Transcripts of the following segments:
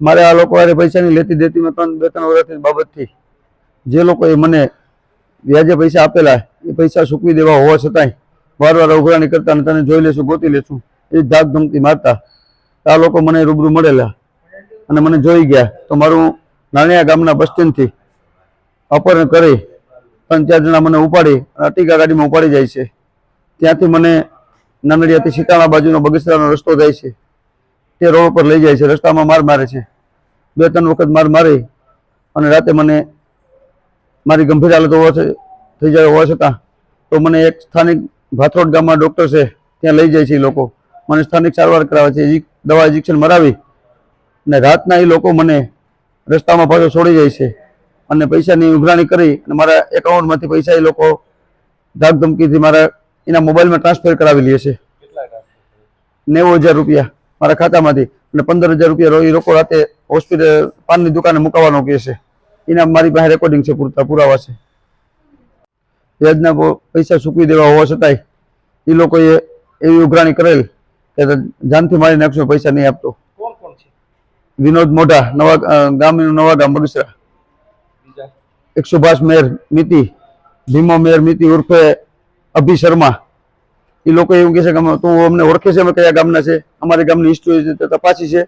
મારે આ લોકો હારે પૈસાની લેતી દેતીમાં ત્રણ, બે, ત્રણ વર્ષની બાબતથી. જે લોકોએ મને વ્યાજે પૈસા આપેલા, એ પૈસા ચૂકવી દેવા હોવા છતાંય વાર વાર ઉઘરાણી કરતા તને જોઈ લેશું, ગોતી લેશું, એ ધાક મારતા. આ લોકો મને રૂબરૂ મળેલા અને મને જોઈ ગયા. તો મારું નાણિયા ગામના બસ સ્ટેન્ડથી અપહરણ કરી ત્રણ, ચાર જણા મને ઉપાડી અને અટીકા ગાડીમાં ઉપાડી જાય છે. ત્યાંથી મને નાનડિયાથી સીતાણા બાજુનો બગીચરાનો રસ્તો જાય છે. તે રોડ ઉપર લઈ જાય છે રસ્તામાં માર મારે છે. બે ત્રણ વખત માર મારી અને રાતે મને મારી ગંભીર હાલત હોવા થઈ જાય હોવા છતાં તો મને એક સ્થાનિક ભાથરોડ ગામમાં ડૉક્ટર છે ત્યાં લઈ જાય છે એ લોકો. મને સ્થાનિક સારવાર કરાવે છે દવા ઇન્જેક્શન મરાવી અને રાતના એ લોકો મને રસ્તામાં પાછો છોડી જાય છે અને પૈસાની ઉઘરાણી કરી અને મારા એકાઉન્ટમાંથી પૈસા એ લોકો ધાક ધમકીથી મારા એના મોબાઈલમાં ટ્રાન્સફર કરાવી લે છે. નેવું હજાર રૂપિયા. મારા ખાતામાંથી. અને પંદર હજાર રૂપિયા એ લોકો રાતે હોસ્પિટલ પાનની દુકાને મુકાવવાનો કહે છે. એના મારી પાસે રેકોર્ડિંગ છે પૂરતા પુરાવા છે. વ્યાજના પૈસા ચૂકવી દેવા હોવા છતાંય એ લોકોએ એવી ઉઘરાણી કરેલ કે જાનથી મારી નાખશો પૈસા નહીં આપતો. કોણ કોણ છે? વિનોદ મોઢા નવા ગામનું નવા ગામ બગસરા. એક સુભાષ મેર મિતિ ભીમો મેર મિતિ ઉર્ફે અભિ શર્મા. એ લોકો એવું કહે છે કે તું અમને ઓળખે છે અમે કયા ગામના છે? અમારી ગામની હિસ્ટ્રી તપાસી છે.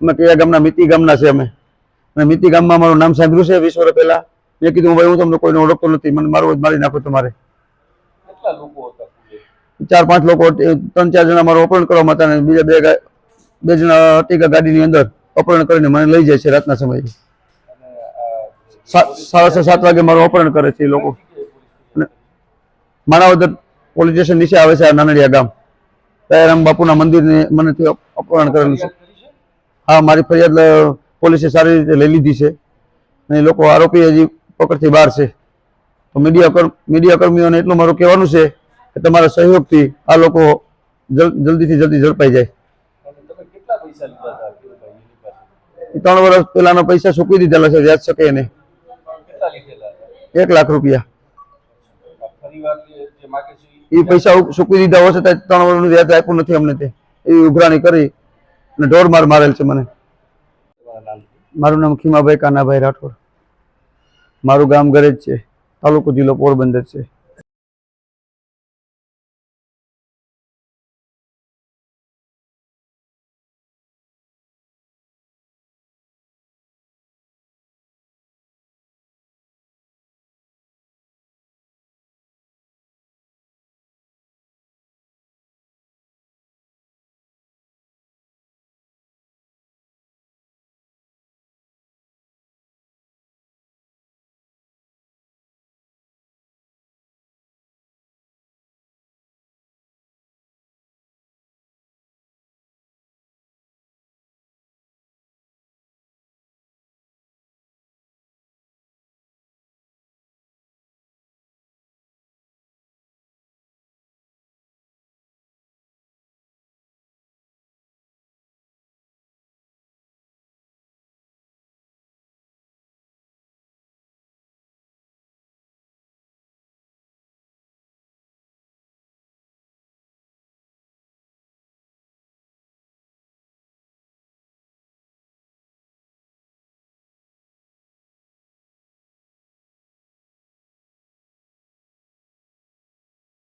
અમે કયા ગામના? મિતિ ગામના છે અમે. અને મિતિ ગામમાં મારું નામ સાંભળ્યું છે વીસ વર્ષ પહેલા. મેં કીધું ભાઈ હું તમને કોઈને ઓળખતો નથી. મને મારું મારી નાખો તમારે? ચાર પાંચ લોકો ત્રણ ચાર જણા મારું અપહરણ કરવામાં હતા અને બીજા બે બે જણા અટીકા ગાડીની અંદર. અપહરણ કરીને મને લઈ જાય છે રાતના સમયે. સાડા સાત વાગે મારું અપહરણ કરે છે એ લોકો. માણાવદર પોલીસ સ્ટેશન નીચે આવે છે આ નાનડિયા ગામ. દયારામ બાપુના મંદિરને મને અપહરણ કરેલું છે. હા, મારી ફરિયાદ પોલીસે સારી રીતે લઈ લીધી છે. અને લોકો આરોપી હજી પકડથી બહાર છે. તો મીડિયા મીડિયા કર્મીઓને એટલું મારું કહેવાનું છે કે તમારા સહયોગથી આ લોકો જલ્દીથી જલ્દી ઝડપાઈ જાય. ત્રણ વર્ષ પહેલાના પૈસા ચૂકવી દીધેલા છે, વ્યાજ શકે એને. એક લાખ રૂપિયા. એ પૈસા ચૂકવી દીધા હોય છતાં ત્રણ વર્ષનું વ્યાજ આપ્યું નથી અમને તે. એવી ઉઘરાણી કરી અને ઢોર માર મારેલ છે મને. મારું નામ ખીમાભાઈ કાનાભાઈ રાઠોડ. મારું ગામ ગરેજ છે. તાલુકો જિલ્લો પોરબંદર છે.